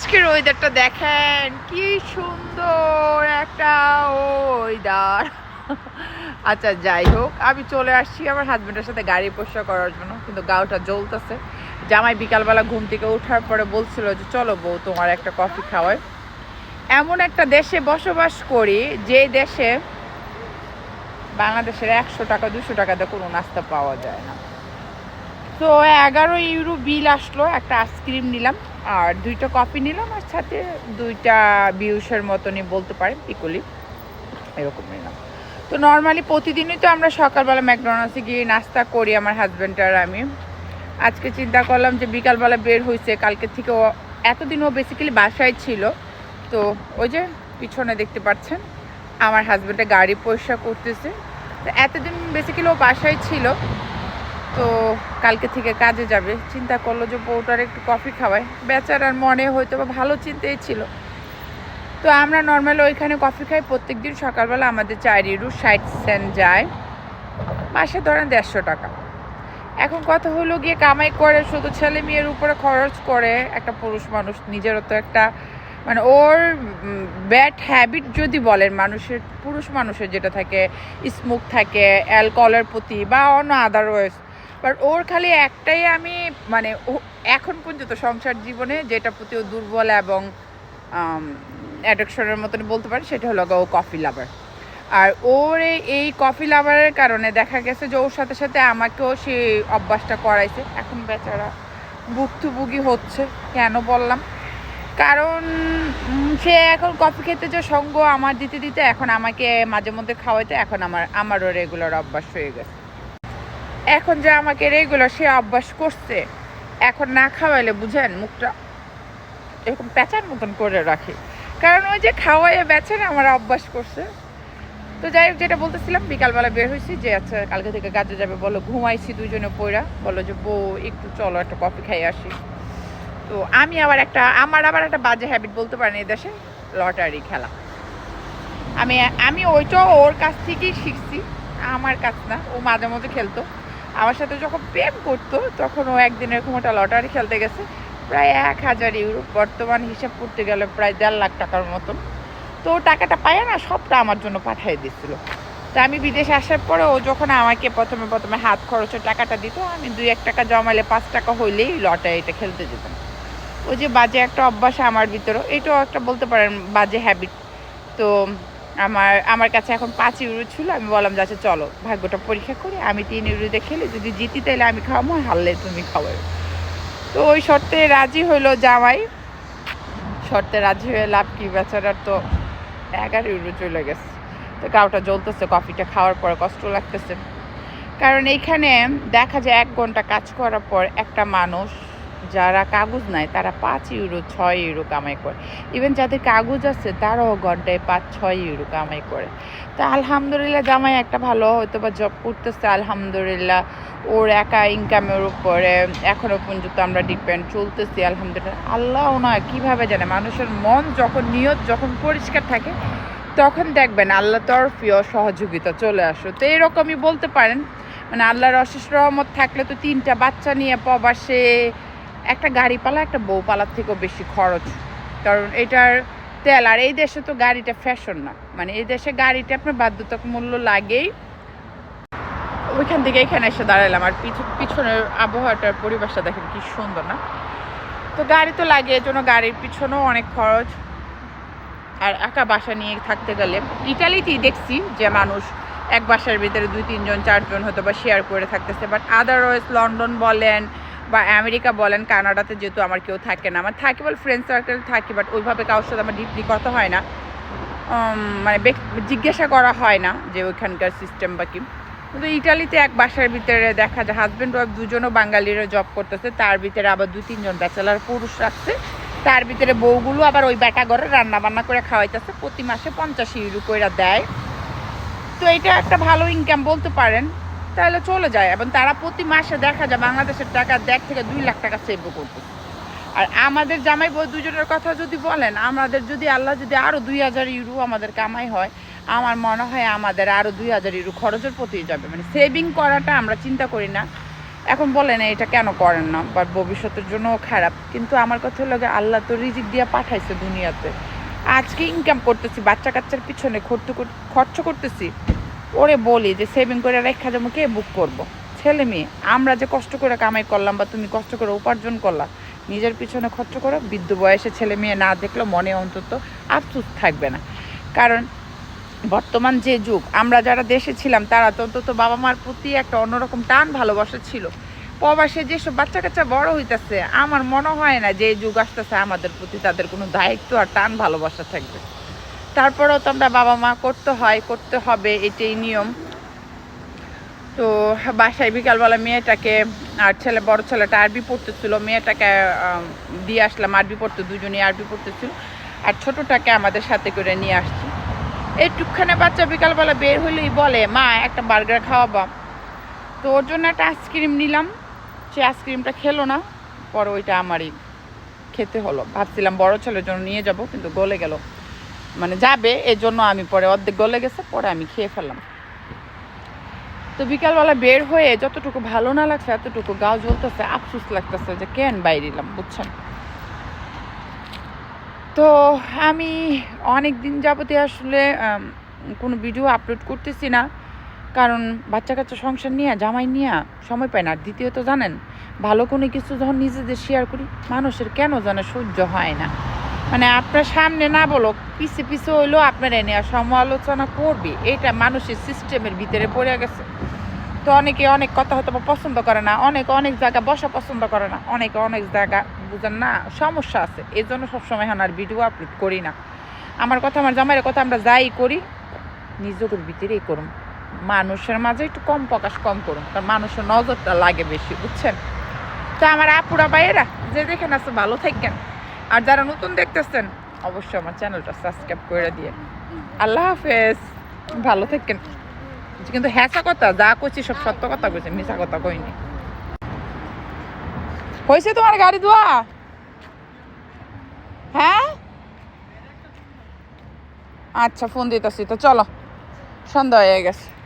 আজকের ওয়েদারটা দেখেন, কি সুন্দর একটা ওয়েদার আচ্ছা যাই হোক, আমি চলে আসছি আমার হাজবেন্ডের সাথে গাড়ি পরিষ্কার করার জন্য, কিন্তু গাওটা জ্বলতেছে। জামাই বিকালবেলা ঘুম থেকে ওঠার পরে বলছিল যে, চলো বউ, তোমার একটা কফি খাওয়াই। এমন একটা দেশে বসবাস করি, যে দেশে বাংলাদেশের একশো টাকা, দুশো টাকাতে কোনো নাস্তা পাওয়া যায় না। তো এগারো ইউরো বিল আসলো, একটা আইসক্রিম নিলাম। আর দুইটা কফি নিলাম আর সাথে দুইটা বিউসের মতনই বলতে পারেন, পিকুলি। এরকম নিলাম। তো নর্মালি প্রতিদিনই তো আমরা সকালবেলা ম্যাকডোনাল্ডসে গিয়ে নাস্তা করি আমার হাজব্যান্ড আর আমি। আজকে চিন্তা করলাম যে বিকালবেলা বের হয়েছে কালকে থেকে ও এতদিন ও বেসিক্যালি বাসায় ছিল। তো ওই যে পিছনে দেখতে পাচ্ছেন, আমার হাজব্যান্ডে গাড়ি পরিষ্কার করতেছে। তো এতদিন বেসিক্যালি ও বাসায় ছিল। তো কালকে থেকে কাজে যাবে। চিন্তা করল যে বউটার একটু কফি খাওয়ায়। বেচারার মনে হয়তো বা ভালো চিন্তাই ছিল। তো আমরা নর্মাল ওইখানে কফি খাই। প্রত্যেক দিন সকালবেলা আমাদের চার ইউরো ষাট সেন্ট যায়। মাসে ধরেন দেড়শো টাকা। এখন কথা হলো গিয়ে কামাই করে, শুধু ছেলে মেয়ের উপরে খরচ করে একটা পুরুষ মানুষ, নিজেরও তো একটা মানে ওর ব্যাড হ্যাবিট যদি বলেন, মানুষের, পুরুষ মানুষের যেটা থাকে, স্মোক থাকে, অ্যালকোহলের প্রতি বা অন্য আদারওয়াইজ বাট ওর খালি একটাই আমি মানে এখন পর্যন্ত সংসার জীবনে যেটা প্রতি ও দুর্বল এবং অ্যাডাকশনের মতন বলতে পারি, সেটা হলো ও কফি লাভার আর ওর এই কফি লাভারের কারণে দেখা গেছে যে ওর সাথে সাথে আমাকেও সে অভ্যাসটা করাইছে। এখন বেচারা ভুক্তভোগী হচ্ছে, কেন বললাম? কারণ সে এখন কফি খেতে যে সঙ্গ আমার দিতে দিতে এখন আমাকে মাঝে মধ্যে খাওয়াইতে, এখন আমার, আমারও রেগুলার অভ্যাস হয়ে গেছে। এখন যে আমাকে রেগুলার সে অভ্যাস করছে, এখন না খাওয়াইলে বুঝেন মুখটা এরকম প্যাঁচার মতন করে রাখে। কারণ ওই যে খাওয়াইয়ে বেচেন আমার অভ্যাস করছে। তো যাই হোক, যেটা বলতেছিলাম, বিকালবেলা বের হয়েছি যে আচ্ছা কালকে থেকে কাজে যাবে, বলো ঘুমাইছি দুজনে পইরা বলো যে, বউ, একটু চলো, একটা কফি খাই আসি। তো আমি আবার একটা, আমার আবার একটা বাজে হ্যাবিট বলতে পারেন দেশে, লটারি খেলা। আমি আমি ওইটাও ওর কাছ থেকেই শিখছি, আমার কাছ না, ও মাঝে মধ্যে খেলতো। আমার সাথে যখন প্রেম করতো, তখন ও একদিন এরকম একটা লটারি খেলতে গেছে। প্রায় এক হাজার ইউরো বর্তমান হিসাব করতে গেলে প্রায় দেড় লাখ টাকার মতন। তো টাকাটা পায় না, সবটা আমার জন্য পাঠিয়ে দিচ্ছিল তা আমি বিদেশে আসার পরে ও যখন আমাকে প্রথমে প্রথমে হাত খরচের টাকাটা দিত, আমি দুই এক টাকা জমালে পাঁচ টাকা হইলেই লটারিটা খেলতে যেতাম। ওই যে বাজে একটা অভ্যাস আমার ভিতরে, এটাও একটা বলতে পারেন বাজে হ্যাবিট তো আমার আমার কাছে এখন পাঁচ ইউরো ছিল, আমি বললাম যে আচ্ছা চলো, ভাগ্যটা পরীক্ষা করি, আমি তিন ইউরোতে খেলি, যদি জিতি তাইলে আমি খাওয়াবো, হারলে তুমি খাওয়াবে। তো ওই শর্তে রাজি হইল জামাই। শর্তে রাজি হয়ে লাভ কি, বেচারার তো এগারো ইউরো চলে গেছে। তো গাওটা জ্বলতেছে কফিটা খাওয়ার পরে কষ্ট লাগতেছে। কারণ এইখানে দেখা যায়, এক ঘণ্টা কাজ করার পর একটা মানুষ যারা কাগজ নাই তারা পাঁচ ইউরো ছয় ইউরো কামাই করে। ইভেন যাদের কাগজ আছে, তারাও ঘন্টায় পাঁচ, ছয় ইউরো কামাই করে। তা আলহামদুলিল্লাহ জামাই একটা ভালো হয়তো বা জব করতেছে, আলহামদুলিল্লাহ ওর একা ইনকামের উপরে এখনও পর্যন্ত আমরা ডিপেন্ড চলতেছি, আলহামদুলিল্লাহ। আল্লাহ না কীভাবে জানে, মানুষের মন যখন, নিয়ত যখন পরিষ্কার থাকে, তখন দেখবেন আল্লাহ তরফিও সহযোগিতা চলে আসো। তো এরকমই বলতে পারেন মানে আল্লাহর অশেষ রহমত থাকলে তো তিনটা বাচ্চা নিয়ে প্রবাসে একটা গাড়ি পালা একটা বউ পালার থেকেও বেশি খরচ। কারণ এটার তেল, আর এই দেশে তো গাড়িটা ফ্যাশন না। মানে এই দেশে গাড়িটা আপনার বাধ্যতামূলক মূল্য লাগেই। ওইখান থেকে এখানে এসে দাঁড়ালাম আর পিছ- পিছনের আবহাওয়াটার পরিবেশটা দেখেন কি সুন্দর না? তো গাড়ি তো লাগে, এই জন্য গাড়ির পিছনেও অনেক খরচ। আর একা বাসা নিয়ে থাকতে গেলে, ইটালিতেই দেখছি যে মানুষ এক বাসার ভিতরে দুই, তিনজন, চারজন হয়তো বা শেয়ার করে থাকতেছে। বাট আদারওয়াইজ লন্ডন বলেন বা আমেরিকা বলেন, কানাডাতে যেহেতু আমার কেউ থাকে না, আমার থাকে বল ফ্রেন্ড সার্কেল থাকি বাট ওইভাবে কারোর সাথে আমার ডিপলি কথা হয় না। মানে জিজ্ঞাসা করা হয় না যে ওইখানকার সিস্টেম বা কি। কিন্তু ইটালিতে এক বাসার ভিতরে দেখা যায় হাজব্যান্ড ওয়াইফ দুজনও বাঙালিরা জব করতেছে, তার ভিতরে আবার দুই, তিনজন ব্যাচেলার পুরুষ রাখছে। তার ভিতরে বউগুলো আবার ওই বেটা ঘরে রান্না বান্না করে খাওয়াইতেছে, প্রতি মাসে পঞ্চাশ ইউরো করে দেয়। তো এটা একটা ভালো ইনকাম বলতে পারেন। তাহলে চলে যায়। এবং তারা প্রতি মাসে দেখা যায় বাংলাদেশের টাকা দেড় থেকে দুই লাখ টাকা সেভও করতেছে। আর আমাদের জামাই বউ দুজনের কথা যদি বলেন, আমাদের যদি আল্লাহ যদি আরও দুই হাজার ইউরো আমাদের কামাই হয়, আমার মনে হয় আমাদের আরও দুই হাজার ইউরো খরচের প্রতি যাবে। মানে সেভিং করাটা আমরা চিন্তা করি না। এখন বলেন এটা কেন করেন না? বা ভবিষ্যতের জন্য খারাপ। কিন্তু আমার কথা হলো আল্লাহ তো রিজিক দিয়ে পাঠাইছে দুনিয়াতে। আজকে ইনকাম করতেছি বাচ্চা কাচ্চার পিছনে খরচ করতেছি। ওরে বলি যে সেভিং করে রেখা যাব কে বুক করব। ছেলে মেয়ে, আমরা যে কষ্ট করে কামাই করলাম বা তুমি কষ্ট করে উপার্জন করলা, নিজের পিছনে খরচ করো, বৃদ্ধ বয়সে ছেলে মেয়ে না দেখলেও মনে অন্তত আফসোস থাকবে না। কারণ বর্তমান যে যুগ, আমরা যারা দেশে ছিলাম, তারা তো অন্তত বাবা মার প্রতি একটা অন্যরকম টান ভালোবাসা ছিল। প্রবাসে যেসব বাচ্চা কাচ্চা বড় হইতেছে, আমার মনে হয় না যে যুগ আসতেছে আমাদের প্রতি তাদের কোনো দায়িত্ব আর টান ভালোবাসা থাকবে। তারপরেও তো আমরা বাবা মা করতে হয়, করতে হবে এটাই নিয়ম। তো বাসায় বিকালবেলা মেয়েটাকে আর ছেলে, বড় ছেলেটা আরবি পড়তেছিল, মেয়েটাকে দিয়ে আসলাম আরবি পড়তে, দুজনেই আরবি পড়তেছিল। আর ছোটোটাকে আমাদের সাথে করে নিয়ে আসছি। একটুখানে বাচ্চা বিকালবেলা বের হলেই বলে, মা, একটা বার্গার খাওয়াবা। তো ওর জন্য একটা আইসক্রিম নিলাম। সে আইসক্রিমটা খেলো না, পরে ওইটা আমারই খেতে হলো। ভাবছিলাম বড় ছেলের জন্য নিয়ে যাব, কিন্তু গলে গেল। মানে যাবে এর জন্য আমি পরে অর্ধেক গলে গেছে, পরে আমি খেয়ে ফেললাম। তো বিকালবেলা বের হয়ে যতটুকু ভালো না লাগছে, এতটুকু গাও জ্বলতেছে, আফসুস লাগতেছে যে কেন বাইরে বাইরিলাম বুঝছেন? তো আমি অনেক দিন যাবতে আসলে কোনো ভিডিও আপলোড করতেছি না। কারণ বাচ্চা কাচ্চা সংসার নিয়ে, জামাই নিয়ে সময় পায় না। আর দ্বিতীয়ত জানেন, ভালো কোনো কিছু যখন নিজেদের শেয়ার করি, মানুষের কেন জানে সহ্য হয় না। মানে আপনার সামনে না বলো, পিছে পিছে হইলেও আপনার এনে সমালোচনা করবে। এটা মানুষের সিস্টেমের ভিতরে পড়ে গেছে। তো অনেকে অনেক কথা হয়তো পছন্দ করে না, অনেকে অনেক জায়গা বসা পছন্দ করে না, অনেকে অনেক জায়গা বুঝেন না, সমস্যা আছে। এই জন্য সবসময় এখন আর ভিডিও আপলোড করি না। আমার কথা, আমার জামাইয়ের কথা আমরা যাই করি নিজের ভিতরেই করুন। মানুষের মাঝে একটু কম প্রকাশ কম করুন, কারণ মানুষের নজরটা লাগে বেশি, বুঝছেন? তো আমার আপুরা, ভাইয়েরা, যে দেখেন আছে, ভালো থাকেন। আর যারা নতুন দেখতেছেন, অবশ্যই আমার চ্যানেলটা সাবস্ক্রাইব করে দিয়ে। আল্লাহ হাফেজ। ভালো থাকেন। কিন্তু হ্যাঁচা কথা, যা করছি সব সত্য কথা কইছি মিশা কথা কইনি। হয়েছে তোমার গাড়ি ধোয়া? হ্যাঁ? আচ্ছা ফোন দিতেছি, তো চলো। সন্ধ্যা হয়ে গেছে।